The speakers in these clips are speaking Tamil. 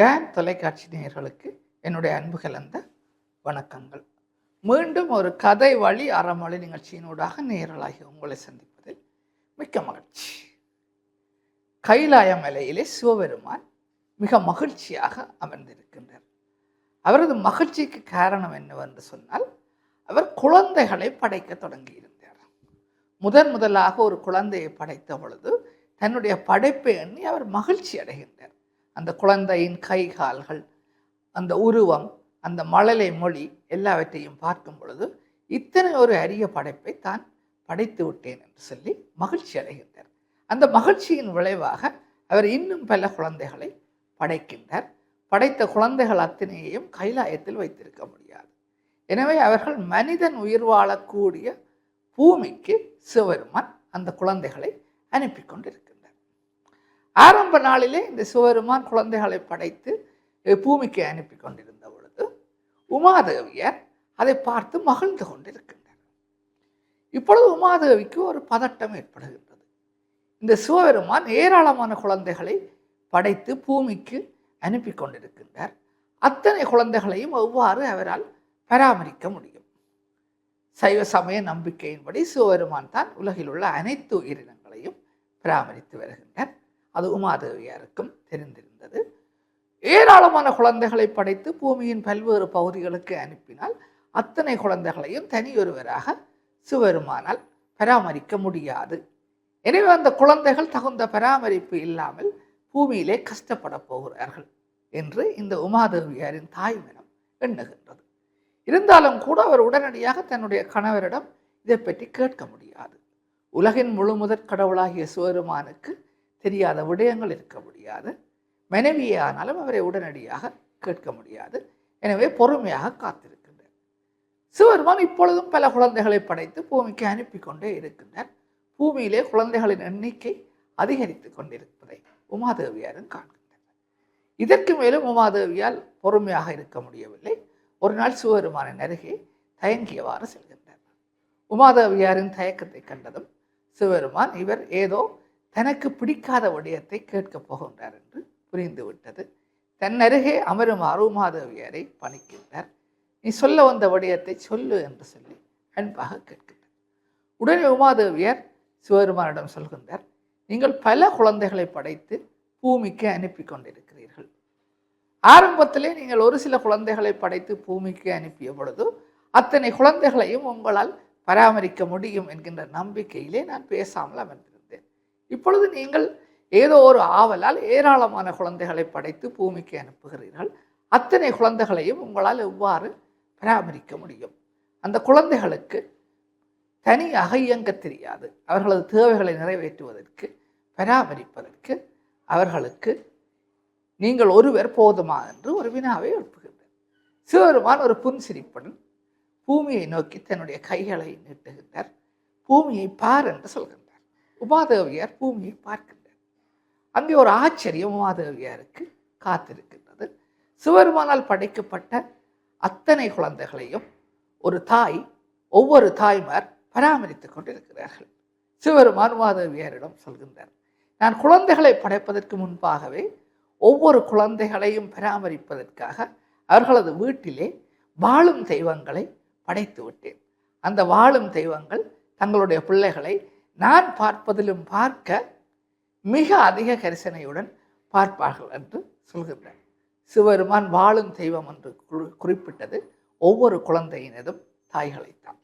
டேன் தொலைக்காட்சி நேயர்களுக்கு என்னுடைய அன்பு கலந்த வணக்கங்கள். மீண்டும் ஒரு கதை வழி அறமொழி நிகழ்ச்சியினூடாக நேரலாகி உங்களை சந்திப்பதில் மிக்க மகிழ்ச்சி. கைலாய மலையிலே சிவபெருமான் மிக மகிழ்ச்சியாக அமர்ந்திருக்கின்றார். அவரது மகிழ்ச்சிக்கு காரணம் என்னவென்று சொன்னால் அவர் குழந்தைகளை படைக்க தொடங்கியிருந்தார். முதன் முதலாக ஒரு குழந்தையை படைத்த பொழுது தன்னுடைய படைப்பை எண்ணி அவர் மகிழ்ச்சி அடைகின்றார். அந்த குழந்தையின் கை கால்கள் அந்த உருவம் அந்த மழலை மொழி எல்லாவற்றையும் பார்க்கும் பொழுது இத்தனை ஒரு அரிய படைப்பை தான் படைத்து விட்டேன் என்று சொல்லி மகிழ்ச்சி அடைகின்றார். அந்த மகிழ்ச்சியின் விளைவாக அவர் இன்னும் பல குழந்தைகளை படைக்கின்றார். படைத்த குழந்தைகள் அத்தனையையும் கைலாயத்தில் வைத்திருக்க முடியாது. எனவே அவர்கள் மனிதன் உயிர் வாழக்கூடிய பூமிக்கு சிவபெருமான் அந்த குழந்தைகளை அனுப்பி கொண்டிருக்கிறார். ஆரம்ப நாளிலே இந்த சிவபெருமான் குழந்தைகளை படைத்து பூமிக்கு அனுப்பி கொண்டிருந்த பொழுது உமாதேவியர் அதை பார்த்து மகிழ்ந்து கொண்டிருக்கின்றார் இப்பொழுது உமாதேவிக்கு ஒரு பதட்டம் ஏற்படுகின்றது. இந்த சிவபெருமான் ஏராளமான குழந்தைகளை படைத்து பூமிக்கு அனுப்பி கொண்டிருக்கின்றார். அத்தனை குழந்தைகளையும் எவ்வாறு அவரால் பராமரிக்க முடியும்? சைவ சமய நம்பிக்கையின்படி சிவபெருமான் தான் உலகில் உள்ள அனைத்து உயிரினங்களையும் பராமரித்து வருகின்றார். அது உமாதேவியாருக்கும் தெரிந்திருந்தது. ஏராளமான குழந்தைகளை படைத்து பூமியின் பல்வேறு பகுதிகளுக்கு அனுப்பினால் அத்தனை குழந்தைகளையும் தனியொருவராக சிவருமானால் பராமரிக்க முடியாது. எனவே அந்த குழந்தைகள் தகுந்த பராமரிப்பு இல்லாமல் பூமியிலே கஷ்டப்பட போகிறார்கள் என்று இந்த உமாதேவியாரின் தாய் மனம் எண்ணுகின்றது. இருந்தாலும் கூட அவர் உடனடியாக தன்னுடைய கணவரிடம் இதை பற்றி கேட்க முடியாது. உலகின் முழு முதற் கடவுளாகிய சிவருமானுக்கு தெரியாத விடயங்கள் இருக்க முடியாது. மனைவியானாலும் அவரை உடனடியாக கேட்க முடியாது. எனவே பொறுமையாக காத்திருக்கின்றார். சிவபெருமான் இப்பொழுதும் பல குழந்தைகளை படைத்து பூமிக்கு அனுப்பி கொண்டே இருக்கின்றார். பூமியிலே குழந்தைகளின் எண்ணிக்கை அதிகரித்து கொண்டிருப்பதை உமாதேவியாரும் காண்கின்றனர். இதற்கு மேலும் உமாதேவியால் பொறுமையாக இருக்க முடியவில்லை. ஒரு நாள் சிவபெருமானின் அருகே தயங்கியவாறு செல்கின்றார். உமாதேவியாரின் தயக்கத்தை கண்டதும் சிவபெருமான் இவர் ஏதோ தனக்கு பிடிக்காத விடயத்தை கேட்கப் போகின்றார் என்று புரிந்துவிட்டது. தன் அருகே அமரும் உமாதேவியாரை பணிக்கின்றார். நீ சொல்ல வந்த விடயத்தை சொல்லு என்று சொல்லி அன்பாக கேட்கின்றார். உடனே உமாதேவியார் சிவபெருமானிடம் சொல்கின்றார் நீங்கள் பல குழந்தைகளை படைத்து பூமிக்கு அனுப்பி கொண்டிருக்கிறீர்கள். ஆரம்பத்திலே நீங்கள் ஒரு சில குழந்தைகளை படைத்து பூமிக்கு அனுப்பிய பொழுது அத்தனை குழந்தைகளையும் உங்களால் பராமரிக்க முடியும் என்கின்ற நம்பிக்கையிலே நான் பேசாமல் அமர்ந்தேன் இப்பொழுது நீங்கள் ஏதோ ஒரு ஆவலால் ஏராளமான குழந்தைகளை படைத்து பூமிக்கு அனுப்புகிறீர்கள். அத்தனை குழந்தைகளையும் உங்களால் எவ்வாறு பராமரிக்க முடியும்? அந்த குழந்தைகளுக்கு தனியாக இயங்க தெரியாது. அவர்களது தேவைகளை நிறைவேற்றுவதற்கு பராமரிப்பதற்கு அவர்களுக்கு நீங்கள் ஒருவர் போதுமா என்று ஒரு வினாவை எழுப்புகின்றார் சிவபெருமான் ஒரு புன்சிரிப்புடன் பூமியை நோக்கி தன்னுடைய கைகளை நீட்டுகின்றார். பூமியை பார் என்று சொல்கின்றார். உமாதேவியார் பூமியை பார்க்கின்றார். அங்கே ஒரு ஆச்சரியம் உமாதேவியாருக்கு காத்திருக்கின்றது. சிவருமானால் படைக்கப்பட்ட அத்தனை குழந்தைகளையும் ஒரு தாய் ஒவ்வொரு தாய்மார் பராமரித்துக் கொண்டிருக்கிறார்கள். சிவருமான் உமாதேவியாரிடம் சொல்கின்றார் நான் குழந்தைகளை படைப்பதற்கு முன்பாகவே ஒவ்வொரு குழந்தைகளையும் பராமரிப்பதற்காக அவர்களது வீட்டிலே வாழும் தெய்வங்களை படைத்து விட்டேன். அந்த வாழும் தெய்வங்கள் தங்களுடைய பிள்ளைகளை நான் பார்ப்பதிலும் பார்க்க மிக அதிக கரிசனையுடன் பார்ப்பார்கள் என்று சொல்கின்றார் சிவருமான் வாழும் தெய்வம் என்று குறி- குறிப்பிட்டது ஒவ்வொரு குழந்தையினதும் தாய்களைத்தான்.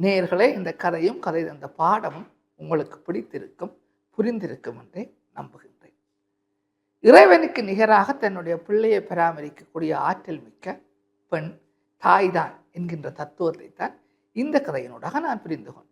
நேர்களே இந்த கதையும் கதை தந்த பாடமும் உங்களுக்கு பிடித்திருக்கும் புரிந்திருக்கும் என்றே நம்புகின்றேன். இறைவனுக்கு நிகராக தன்னுடைய பிள்ளையை பராமரிக்கக்கூடிய ஆற்றல் மிக்க பெண் தாய்தான் என்கின்ற தத்துவத்தை தான் இந்த கதையினூடாக நான் புரிந்து கொண்டேன்.